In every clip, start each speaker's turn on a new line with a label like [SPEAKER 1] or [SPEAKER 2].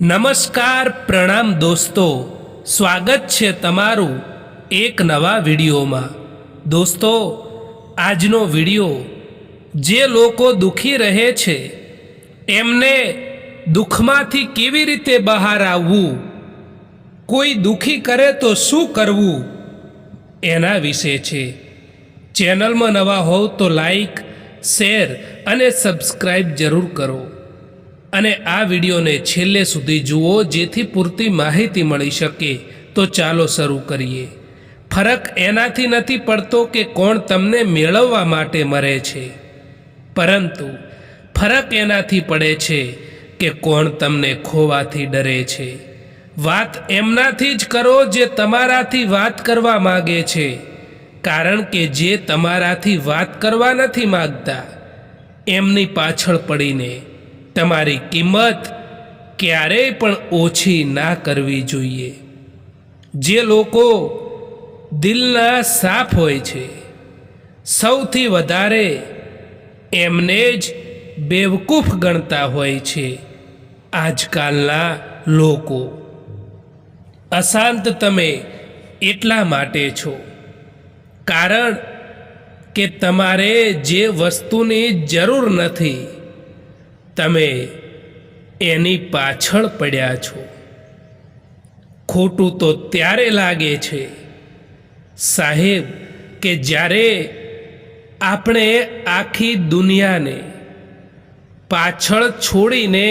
[SPEAKER 1] નમસ્કાર પ્રણામ દોસ્તો. સ્વાગત છે તમારું એક નવા વિડીયોમાં. દોસ્તો, આજનો વીડિયો જે લોકો દુઃખી રહે છે, એમને દુઃખમાંથી કેવી રીતે બહાર આવવું? કોઈ દુઃખી કરે તો શું કરવું? એના વિશે છે. ચેનલમાં નવા હોવ તો લાઈક, શેર અને સબસ્ક્રાઈબ જરૂર કરો. અને આ વિડીયોને છેલ્લે સુધી જુઓ જેથી પૂરતી માહિતી મળી શકે. તો ચાલો શરૂ કરીએ. ફરક એનાથી નથી પડતો કે કોણ તમને મેળવવા માટે મરે છે. પરંતુ, ફરક એનાથી પડે છે કે કોણ તમને ખોવાથી ડરે છે. વાત એમનાથી જ કરો જે તમારાથી વાત કરવા માગે છે. કારણ કે જે તમારાથી વાત કરવા નથી માગતા, એમની પાછળ પડીને તમારી કિંમત ક્યારેય પણ ઓછી ના કરવી જોઈએ. જે લોકો દિલના સાફ હોય છે, સૌથી વધારે એમને જ બેવકૂફ ગણતા હોય છે આજકાલના લોકો. અશાંત તમે એટલા માટે છો, કારણ કે તમારે જે વસ્તુની જરૂર નથી તમે એની પાછળ પડ્યા છો. ખોટું તો ત્યારે લાગે છે, સાહેબ, કે જ્યારે આપણે આખી દુનિયાને પાછળ છોડીને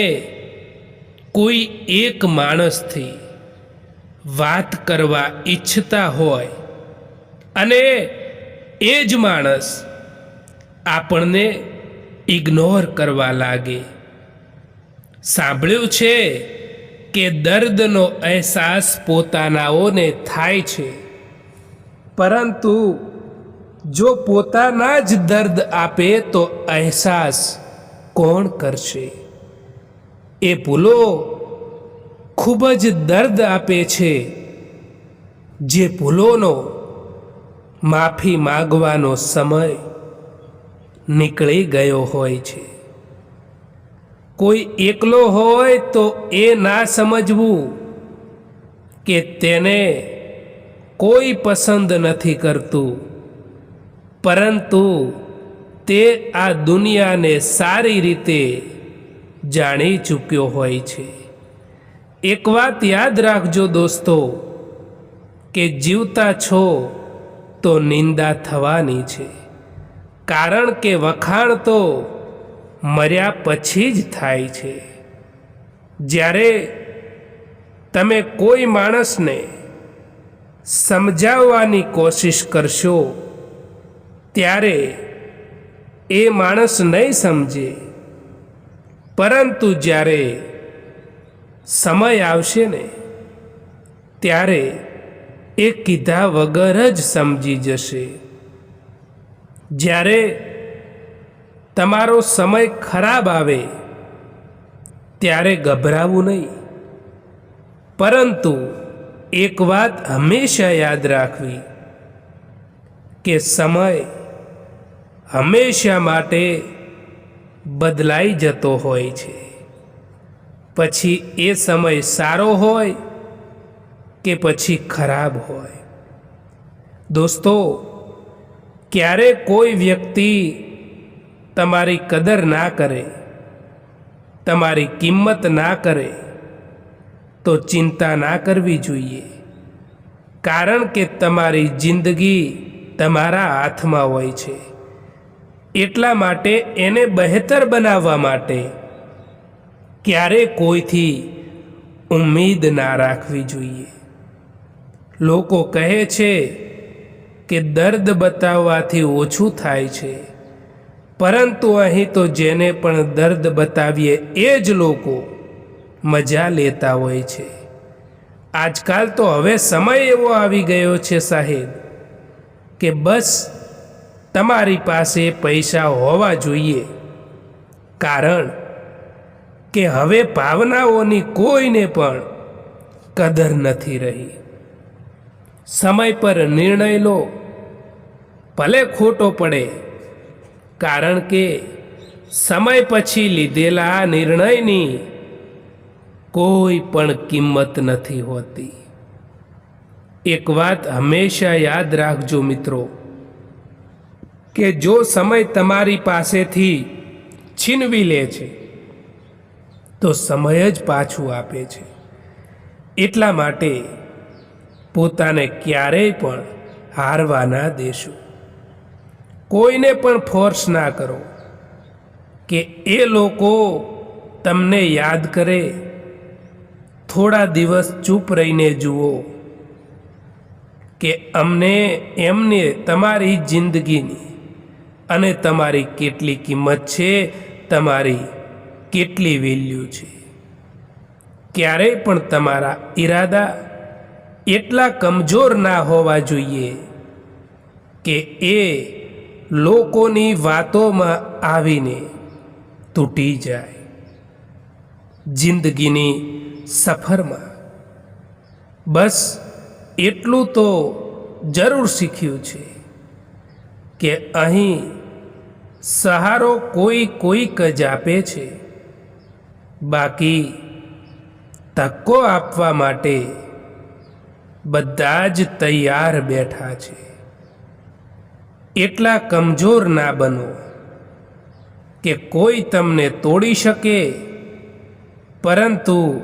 [SPEAKER 1] કોઈ એક માણસથી વાત કરવા ઈચ્છતા હોય અને એ જ માણસ આપણને ઇગ્નોર કરવા લાગે સાંભળ્યું છે કે દર્દનો અહેસાસ પોતાનાઓને થાય છે. પરંતુ જો પોતાના જ દર્દ આપે તો અહેસાસ કોણ કરશે? એ ભૂલો ખૂબ જ દર્દ આપે છે. જે ભૂલોનો માફી માગવાનો સમય નીકળી ગયો હોય છે. કોઈ એકલો હોય તો એ ના સમજવું કે તેને કોઈ પસંદ નથી કરતું. પરંતુ તે આ દુનિયાને સારી રીતે જાણી ચૂક્યો હોય છે. એક વાત યાદ રાખજો દોસ્તો, કે જીવતા છો તો નિંદા થવાની છે. કારણ કે વખાણ તો મર્યા પછી જ થાય છે. જ્યારે તમે કોઈ માણસને સમજાવવાની કોશિશ કરશો, ત્યારે એ માણસ નહીં સમજે. પરંતુ જ્યારે સમય આવશે ને, ત્યારે એ કીધા વગર જ સમજી જશે. જ્યારે તમારો સમય ખરાબ આવે, ત્યારે ગભરાવું નહીં. પરંતુ એક વાત હંમેશા યાદ રાખવી કે સમય હંમેશા માટે બદલાઈ જતો હોય છે. પછી એ સમય સારો હોય કે પછી ખરાબ હોય? દોસ્તો, ક્યારે કોઈ વ્યક્તિ તમારી કદર ના કરે, તમારી કિંમત ના કરે, તો ચિંતા ના કરવી જોઈએ. કારણ કે તમારી જિંદગી તમારા હાથમાં હોય છે. એટલા માટે એને બહેતર બનાવવા માટે ક્યારે કોઈથી ઉમ્મીદ ના રાખવી જોઈએ. લોકો કહે છે કે દર્દ બતાવવાથી ઓછું થાય છે. પરંતુ અહીં તો જેને પણ દર્દ બતાવીએ એ જ લોકો મજા લેતા હોય છે. આજકાલ તો હવે સમય એવો આવી ગયો છે સાહેબ કે બસ તમારી પાસે પૈસા હોવા જોઈએ. કારણ કે હવે ભાવનાઓની કોઈને પણ કદર નથી રહી. સમય પર નિર્ણય લો, ભલે ખોટો પડે કારણ કે સમય પછી લીધેલા નિર્ણયની કોઈ પણ કિંમત નથી હોતી. એક વાત હંમેશા યાદ રાખજો મિત્રો, કે જો સમય તમારી પાસેથી છીનવી લે છે, તો સમય જ પાછું આપે છે. એટલા માટે પોતાને ક્યારેય પણ હારવાના દેશું. કોઈને પણ ફોર્સ ના કરો કે એ લોકો તમને યાદ કરે. થોડા દિવસ ચૂપ રહીને જુઓ કે અમને એમને તમારી જિંદગીની અને તમારી કેટલી કિંમત છે, તમારી કેટલી વેલ્યુ છે. ક્યારેય પણ તમારા ઈરાદા એટલા કમજોર ના હોવા જોઈએ કે એ લોકોની વાતોમાં આવીને તૂટી જાય. જિંદગીની સફરમાં. બસ એટલું તો જરૂર શીખ્યું છે કે અહીં સહારો કોઈ કોઈક જ આપે છે. બાકી તકો આપવા માટે બધા જ તૈયાર બેઠા છે. એટલા કમજોર ના બનો કે કોઈ તમને તોડી શકે, પરંતુ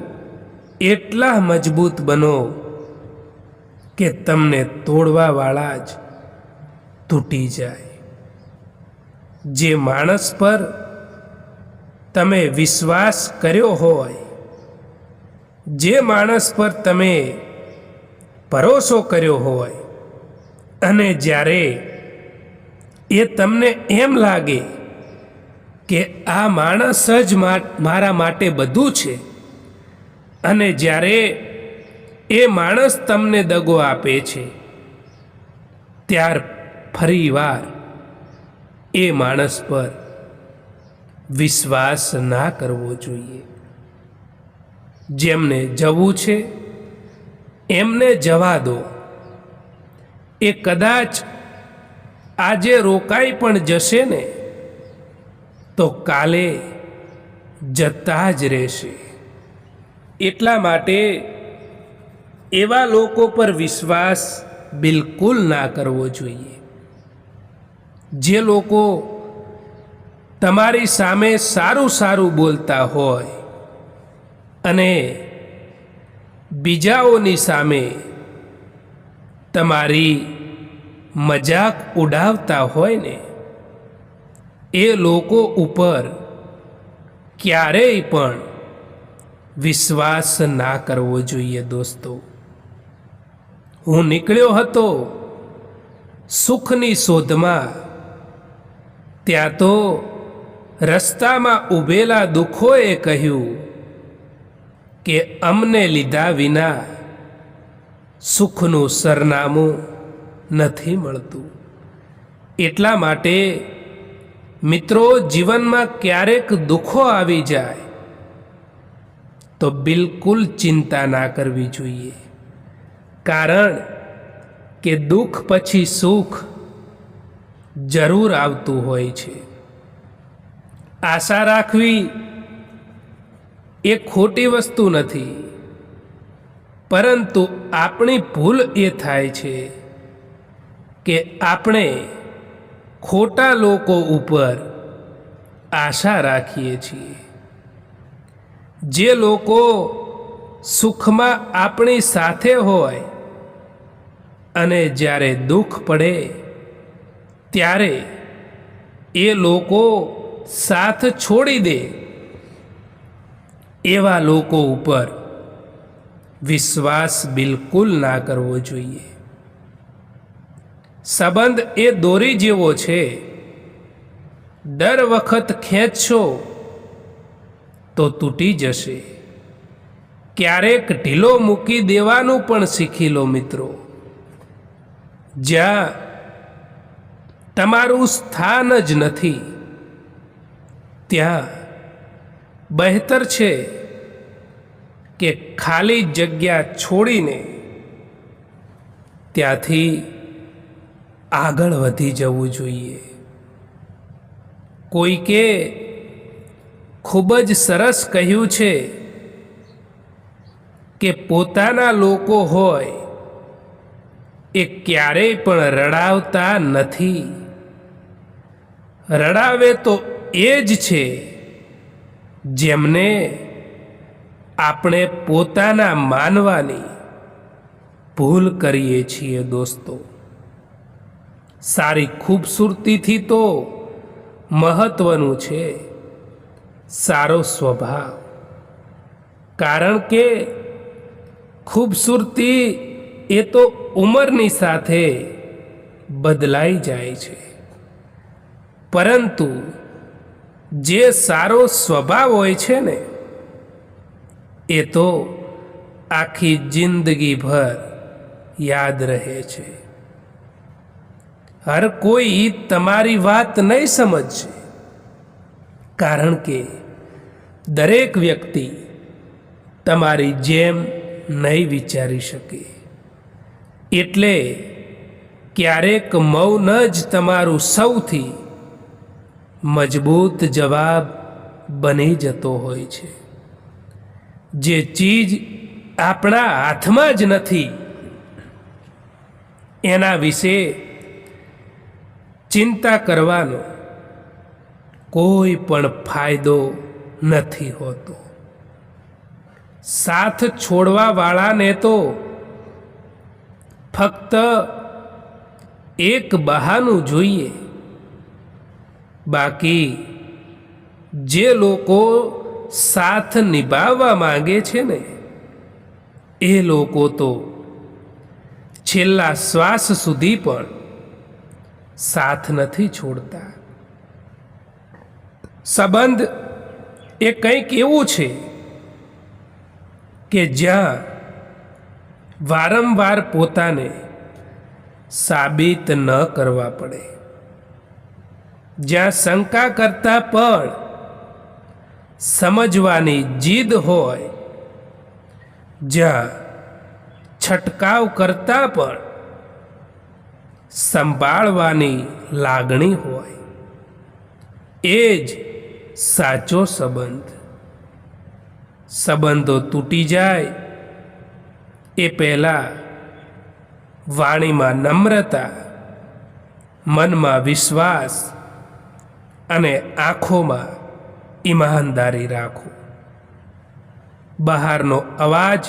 [SPEAKER 1] એટલા મજબૂત બનો કે તમને તોડવાવાળા જ તૂટી જાય. જે માણસ પર તમે વિશ્વાસ કર્યો હોય, જે માણસ પર તમે ભરોસો કર્યો હોય, અને જ્યારે એ તમને એમ લાગે કે આ માણસ જ મારા માટે બધું છે? અને જ્યારે એ માણસ તમને દગો આપે છે, ત્યાર ફરીવાર એ માણસ પર વિશ્વાસ ના કરવો જોઈએ. જેમને જવું છે, એમને જવા દો. એ કદાચ આજે રોકાઈ પણ જશે ને, તો કાલે જતા જ રહેશે. એટલા માટે એવા લોકો પર વિશ્વાસ બિલકુલ ના કરવો જોઈએ. જે લોકો તમારી સામે સારું સારું બોલતા હોય અને બીજાઓની સામે તમારી મજાક ઉડાવતા હોય ને, એ લોકો ઉપર ક્યારેય પણ વિશ્વાસ ના કરવો જોઈએ દોસ્તો. હું નીકળ્યો હતો સુખની શોધમાં. ત્યાં તો રસ્તામાં ઊભેલા દુઃખોએ કહ્યું કે અમને લીધા વિના સુખનું સરનામું નથી મળતું. એટલા માટે મિત્રો જીવનમાં ક્યારેક દુઃખો આવી જાય, તો બિલકુલ ચિંતા ના કરવી જોઈએ. કારણ કે દુઃખ પછી સુખ જરૂર આવતું હોય છે. આશા રાખવી એ ખોટી વસ્તુ નથી, પરંતુ આપણી ભૂલ એ થાય છે. કે આપણે ખોટા લોકો ઉપર આશા રાખીએ છીએ. જે લોકો સુખમાં આપણી સાથે હોય અને જ્યારે દુઃખ પડે, ત્યારે એ લોકો સાથ છોડી દે એવા લોકો ઉપર વિશ્વાસ બિલકુલ ના કરવો જોઈએ. સંબંધ એ દોરી જેવો છે. દર વખત ખેંચશો તો તૂટી જશે. ક્યારેક ઢીલો મૂકી દેવાનું પણ શીખી લો મિત્રો. જ્યાં તમારું સ્થાન જ નથી, ત્યાં બહેતર છે કે ખાલી જગ્યા છોડીને ત્યાંથી આગળ વધી જવું જોઈએ. કોઈકે ખૂબ જ સરસ કહ્યું છે કે પોતાના લોકો હોય એ ક્યારેય પણ રડાવતા નથી. રડાવે તો એ જ છે જેમને આપણે પોતાના માનવાની ભૂલ કરીએ છીએ દોસ્તો. સારી ખૂબસૂરતીથી તો મહત્વનું છે. સારો સ્વભાવ. કારણ કે ખૂબસૂરતી એ તો ઉંમરની સાથે બદલાઈ જાય છે. પરંતુ જે સારો સ્વભાવ હોય છે ને, એ તો આખી જિંદગીભર યાદ રહે છે. હર કોઈ તમારી વાત નહીં સમજશે કારણ કે દરેક વ્યક્તિ તમારી જેમ નહીં વિચારી શકે. એટલે ક્યારેક મૌન જ તમારું સૌથી મજબૂત જવાબ બની જતો હોય છે. જે ચીજ આપણા હાથમાં જ નથી, એના વિશે ચિંતા કરવાનો કોઈ પણ ફાયદો નથી હોતો. સાથ છોડવા વાળાને તો ફક્ત એક બહાનું જોઈએ. બાકી જે લોકો સાથ નિભાવવા માંગે છે ને, એ લોકો તો છેલ્લા શ્વાસ સુધી પણ સાથ નથી છોડતા. સંબંધ એ કંઈક એવું છે કે જ્યાં વારંવાર પોતાને સાબિત ન કરવા પડે. જ્યાં શંકા કરતા પણ સમજવાની જીદ હોય, જ્યાં છટકાવ કરતા પણ સંભાળવાની લાગણી હોય. એ જ સાચો સંબંધ. સંબંધો તૂટી જાય એ પહેલાં વાણીમાં નમ્રતા, મનમાં વિશ્વાસ અને આંખોમાં ઈમાનદારી રાખો. બહારનો અવાજ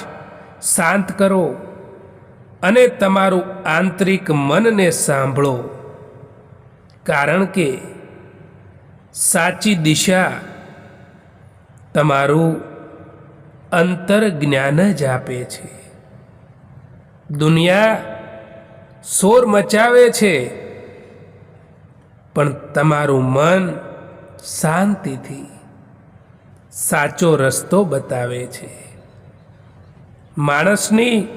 [SPEAKER 1] શાંત કરો. અને તમારું આંતરિક મનને સાંભળો. કારણ કે સાચી દિશા તમારું અંતર જ્ઞાન જ આપે છે. દુનિયા શોર મચાવે છે, પણ તમારું મન શાંતિથી સાચો રસ્તો બતાવે છે. માણસની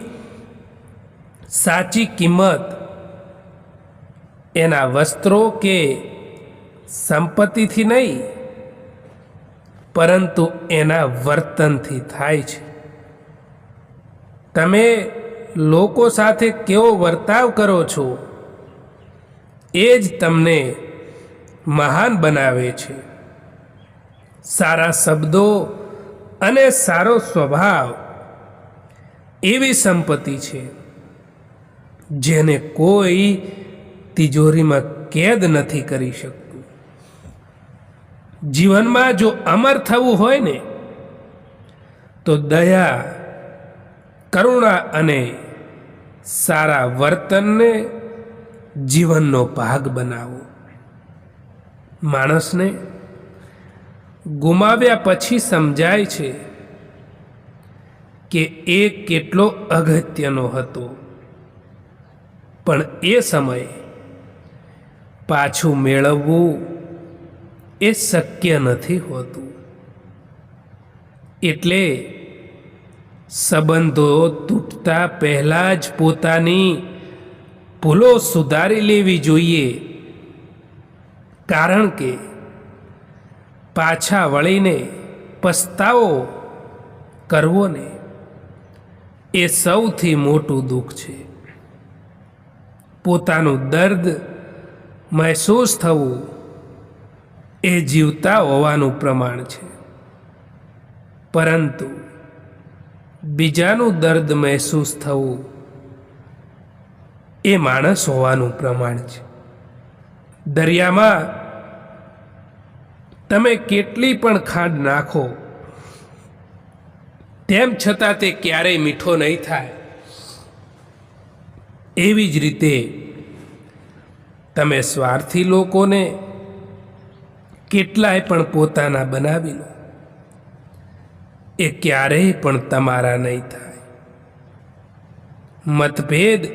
[SPEAKER 1] સાચી કિંમત એના વસ્ત્રો કે સંપત્તિથી નહીં, પરંતુ એના વર્તનથી થાય છે. તમે લોકો સાથે કેવો વર્તાવ કરો છો, એ જ તમને મહાન બનાવે છે. સારા શબ્દો અને સારો સ્વભાવ એવી સંપત્તિ છે. જેને કોઈ તિજોરીમાં કેદ નથી કરી શકતું. જીવનમાં જો અમર થવું હોય ને, તો દયા, કરુણા અને સારા વર્તનને જીવનનો ભાગ બનાવો. માણસને ગુમાવ્યા પછી સમજાય છે કે એ કેટલો અગત્યનો હતો. પણ એ સમયે પાછું મેળવવું એ શક્ય નથી હોતું. એટલે સંબંધો તૂટતા પહેલાં જ પોતાની ભૂલો સુધારી લેવી જોઈએ. કારણ કે પાછા વળીને પસ્તાવો કરવો ને એ સૌથી મોટું દુઃખ છે. પોતાનું દર્દ મહેસૂસ થવું એ જીવતા હોવાનું પ્રમાણ છે. પરંતુ બીજાનું દર્દ મહેસૂસ થવું એ માણસ હોવાનું પ્રમાણ છે. દરિયામાં તમે કેટલી પણ ખાંડ નાખો, તેમ છતાં તે ક્યારેય મીઠો નહીં થાય. એવી જ રીતે તમે સ્વાર્થી લોકોને કેટલાય પણ પોતાના બનાવી લો. એ ક્યારેય પણ તમારા નહીં થાય. મતભેદ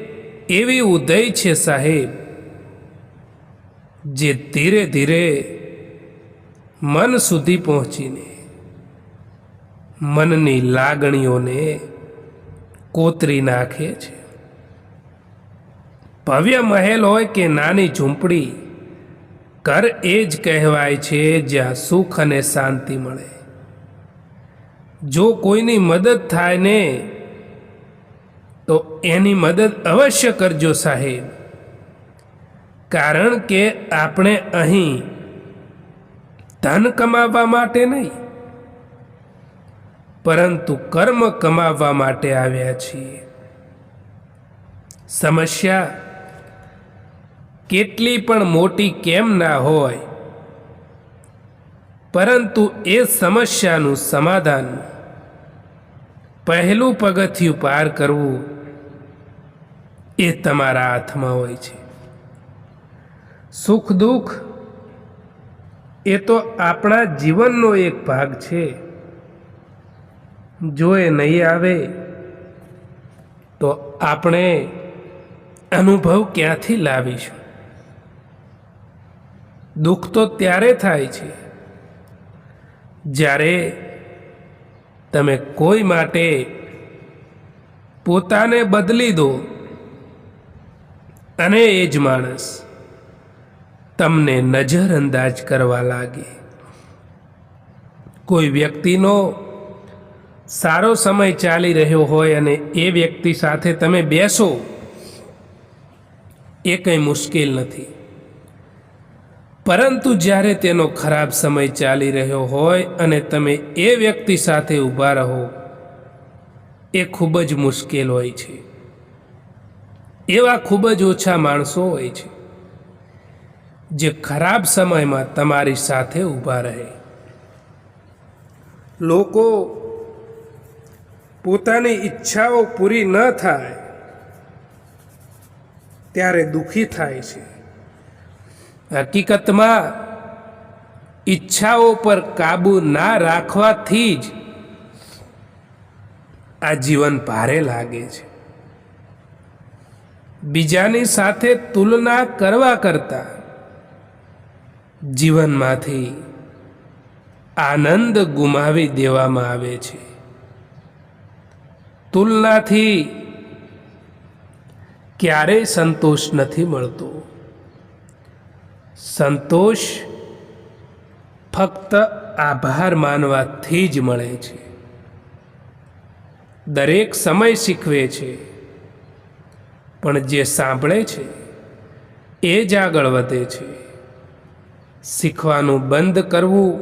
[SPEAKER 1] એવી ઉદય છે સાહેબ, જે ધીરે ધીરે મન સુધી પહોંચીને, મનની લાગણીઓને કોતરી નાખે છે. ભવ્ય મહેલ હોય કે નાની ઝૂંપડી, ઘર એ જ કહેવાય છે જ્યાં સુખ અને શાંતિ મળે. જો કોઈની મદદ થાય ને, તો એની મદદ અવશ્ય કરજો સાહેબ. કારણ કે આપણે અહીં ધન કમાવવા માટે નહીં, પરંતુ કર્મ કમાવવા માટે આવ્યા છીએ. સમસ્યા કેટલી પણ મોટી કેમ ના હોય. પરંતુ એ સમસ્યાનું સમાધાન પહેલું પગથિયું પાર કરવું એ તમારા હાથમાં હોય છે. સુખ દુઃખ એ તો આપણા જીવનનો એક ભાગ છે. જો એ નહીં આવે તો આપણે અનુભવ ક્યાંથી લાવીશું? દુઃખ તો ત્યારે થાય છે જ્યારે તમે કોઈ માટે પોતાને બદલી દો અને એ જ માણસ તમને નજરઅંદાજ કરવા લાગે. કોઈ વ્યક્તિનો સારો સમય ચાલી રહ્યો હોય અને એ વ્યક્તિ સાથે તમે બેસો, એ કંઈ મુશ્કેલ નથી. પરંતુ જ્યારે તેનો ખરાબ સમય ચાલી રહ્યો હોય અને તમે એ વ્યક્તિ સાથે ઊભા રહો, એ ખૂબ જ મુશ્કેલ હોય છે. એવા ખૂબ જ ઓછા માણસો હોય છે, જે ખરાબ સમયમાં તમારી સાથે ઊભા રહે. લોકો પોતાની ઈચ્છાઓ પૂરી ન થાય, ત્યારે દુઃખી થાય છે. હકીકતમાં ઈચ્છાઓ પર કાબૂ ના રાખવાથી જ આ જીવન ભારે લાગે છે. બીજાની સાથે તુલના કરવા કરતા જીવનમાંથી આનંદ ગુમાવી દેવામાં આવે છે. તુલનાથી ક્યારેય સંતોષ નથી મળતો. સંતોષ ફક્ત આભાર માનવાથી જ મળે છે. દરેક સમય શીખવે છે. પણ જે સાંભળે છે, એ જ આગળ વધે છે. શીખવાનું બંધ કરવું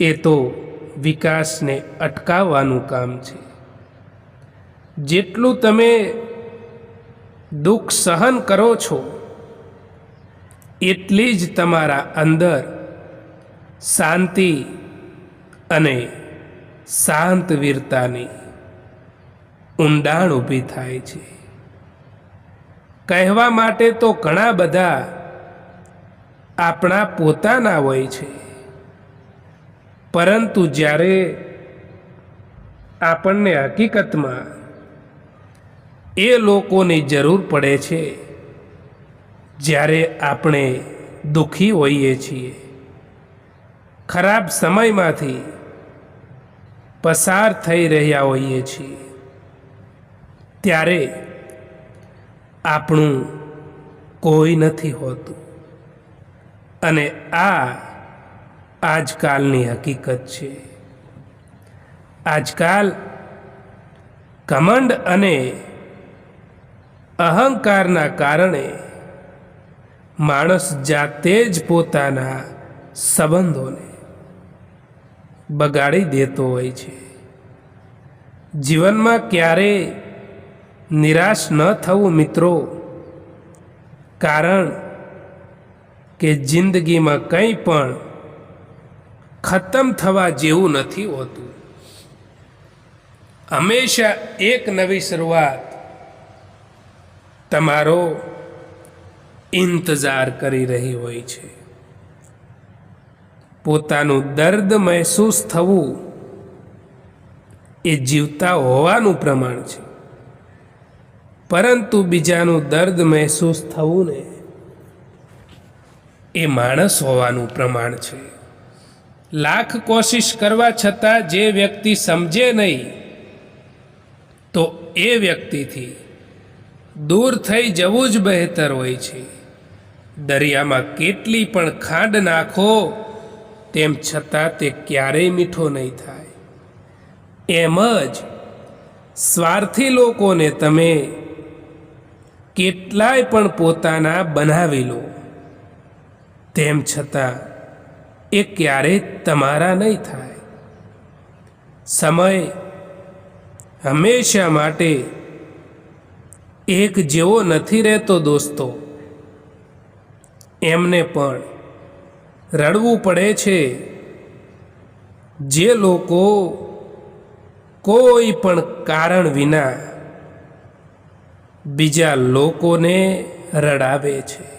[SPEAKER 1] એ તો વિકાસને અટકાવવાનું કામ છે. જેટલું તમે દુઃખ સહન કરો છો એટલી જ તમારા અંદર શાંતિ અને શાંત વીરતાની ઊંડાણ ઊભી થાય છે. કહેવા માટે તો ઘણા બધા આપણા પોતાના હોય છે, પરંતુ જ્યારે આપણને હકીકતમાં એ લોકોની જરૂર પડે છે જ્યારે આપણે દુઃખી હોઈએ છીએ. ખરાબ સમયમાંથી પસાર થઈ રહ્યા હોઈએ છીએ. ત્યારે આપણું કોઈ નથી હોતું. અને આ આજકાલની હકીકત છે. આજકાલ કમંડ અને અહંકારના કારણે માણસ જાતે જ પોતાના સંબંધોને બગાડી દેતો હોય છે. જીવનમાં ક્યારે નિરાશ ન થવું મિત્રો, કારણ કે જિંદગીમાં કંઈ પણ ખતમ થવા જેવું નથી હોતું. હંમેશા એક નવી શરૂઆત તમારો ઇંતજાર કરી રહી હોય છે. પોતાનું દર્દ મહેસૂસ થવું એ જીવતા હોવાનું પ્રમાણ છે. પરંતુ બીજાનું દર્દ મહેસૂસ થવું ને એ માણસ હોવાનું પ્રમાણ છે. લાખ કોશિશ કરવા છતાં જે વ્યક્તિ સમજે નહીં, તો એ વ્યક્તિથી દૂર થઈ જવું જ બહેતર હોય છે. દરિયામાં કેટલી પણ ખાંડ નાખો, તેમ છતાં તે ક્યારેય મીઠો નહીં થાય. એમ જ સ્વાર્થી લોકોને તમે કેટલાય પણ પોતાના બનાવી લો. તેમ છતાં એ ક્યારેય તમારા નહીં થાય. સમય હંમેશા માટે એક જેવો નથી રહેતો દોસ્તો. એમને પણ રડવું પડે છે. જે લોકો કોઈ પણ કારણ વિના બીજા લોકોને રડાવે છે.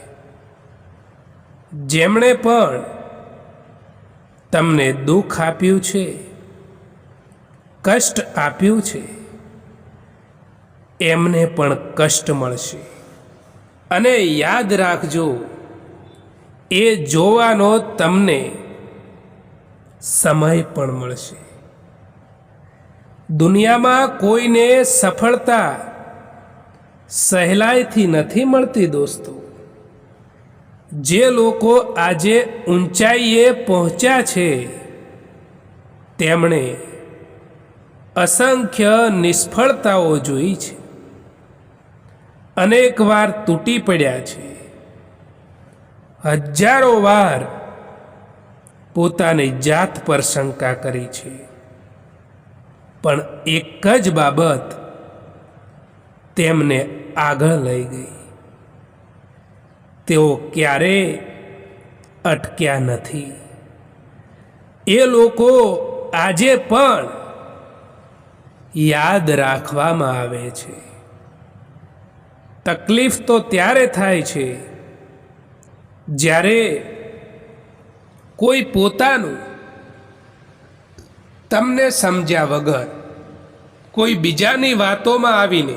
[SPEAKER 1] જેમણે પણ તમને દુઃખ આપ્યું છે, કષ્ટ આપ્યું છે, એમને પણ કષ્ટ મળશે. અને યાદ રાખજો એ જોવાનો તમને સમય પણ મળશે. દુનિયામાં કોઈને સફળતા સહેલાઈથી નથી મળતી દોસ્તો. જે લોકો આજે ઊંચાઈએ પહોંચ્યા છે, તેમણે અસંખ્ય નિષ્ફળતાઓ જોઈ છે. અનેક વાર તૂટી પડ્યા છે. હજારો વાર પોતાની જાત પર શંકા કરી છે. પણ એક જ બાબત તેમને આગળ લઈ ગઈ. તેઓ ક્યારે અટક્યા નથી. એ લોકો આજે પણ યાદ રાખવામાં આવે છે. તકલીફ તો ત્યારે થાય છે જ્યારે કોઈ પોતાનું તમને સમજ્યા વગર કોઈ બીજાની વાતોમાં આવીને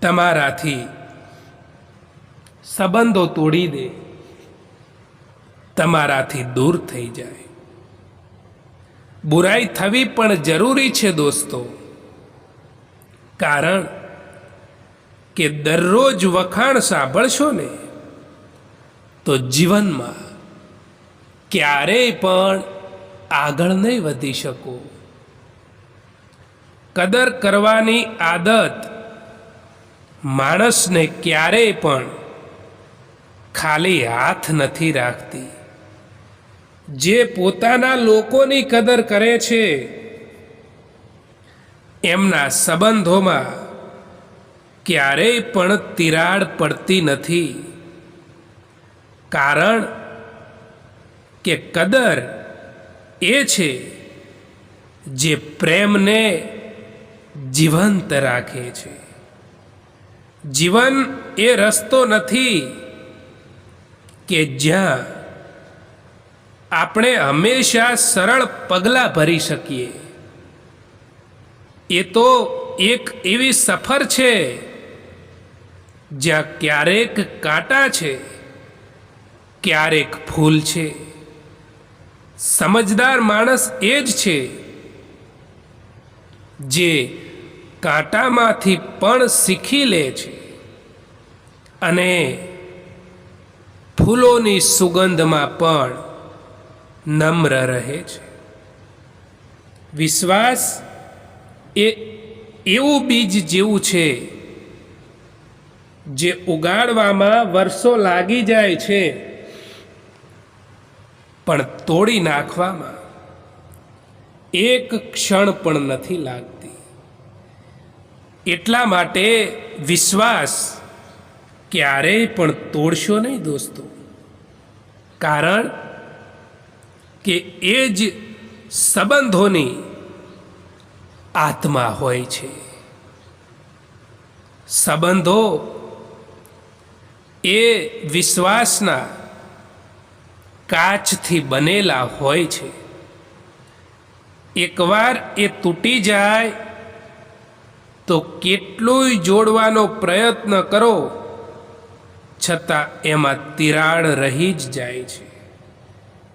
[SPEAKER 1] તમારાથી સંબંધો તોડી દે તમારાથી દૂર થઈ જાય. બુરાઈ થવી પણ જરૂરી છે દોસ્તો, કારણ કે દરરોજ વખાણ સાંભળશો ને તો જીવનમાં ક્યારેય પણ આગળ નહીં વધી શકો. કદર કરવાની આદત માણસને ક્યારેય પણ ખાલી હાથ નથી રાખતી. જે પોતાના લોકોની કદર કરે છે, એમના સંબંધોમાં ક્યારેય પણ તિરાડ પડતી નથી. કારણ કે કદર એ છે જે પ્રેમને જીવંત રાખે છે. જીવન એ રસ્તો નથી કે જ્યાં આપણે હંમેશા સરળ પગલાં ભરી શકીએ. એ તો એક એવી સફર છે જ્યાં ક્યારેક કાંટા છે. ક્યારેક ફૂલ છે? સમજદાર માણસ એ જ છે જે કાંટામાંથી પણ શીખી લે છે અને ફૂલોની સુગંધમાં પણ નમ્ર રહે છે. વિશ્વાસ એ એવું બીજ જેવું છે જે ઉગાડવામાં વર્ષો લાગી જાય છે. પણ તોડી નાખવામાં એક ક્ષણ પણ નથી લાગતી. એટલા માટે વિશ્વાસ ક્યારેય પણ તોડશો નહીં દોસ્તો. કારણ કે એ જ સંબંધોની આત્મા હોય છે. સંબંધો એ વિશ્વાસના કાચથી બનેલા હોય છે. એકવાર એ તૂટી જાય, તો કેટલોય જોડવાનો પ્રયત્ન કરો, છતાં એમાં તિરાડ રહી જ જાય છે.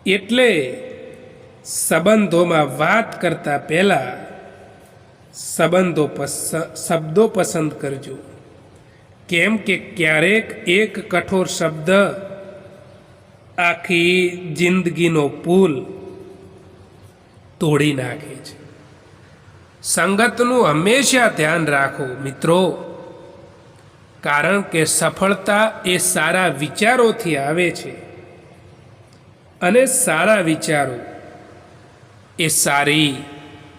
[SPEAKER 1] એટલે સંબંધોમાં વાત કરતા પહેલાં સંબંધો શબ્દો પસંદ કરજો. કેમ કે ક્યારેક એક કઠોર શબ્દ આખી જિંદગીનો પુલ તોડી નાખે છે. સંગતનું હંમેશા ધ્યાન રાખો મિત્રો. કારણ કે સફળતા એ સારા વિચારોથી આવે છે. અને સારા વિચારો એ સારી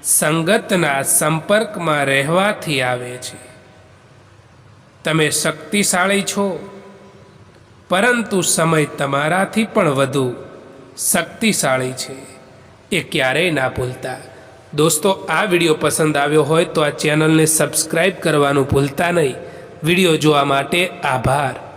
[SPEAKER 1] સંગતના સંપર્કમાં રહેવાથી આવે છે. તમે શક્તિશાળી છો. પરંતુ સમય તમારાથી પણ વધુ શક્તિશાળી છે. એ ક્યારેય ના ભૂલતા. દોસ્તો, આ વીડિયો પસંદ આવ્યો હોય તો આ ચેનલને સબસ્ક્રાઈબ કરવાનું ભૂલતા નહીં. વીડિયો જોવા માટે આભાર.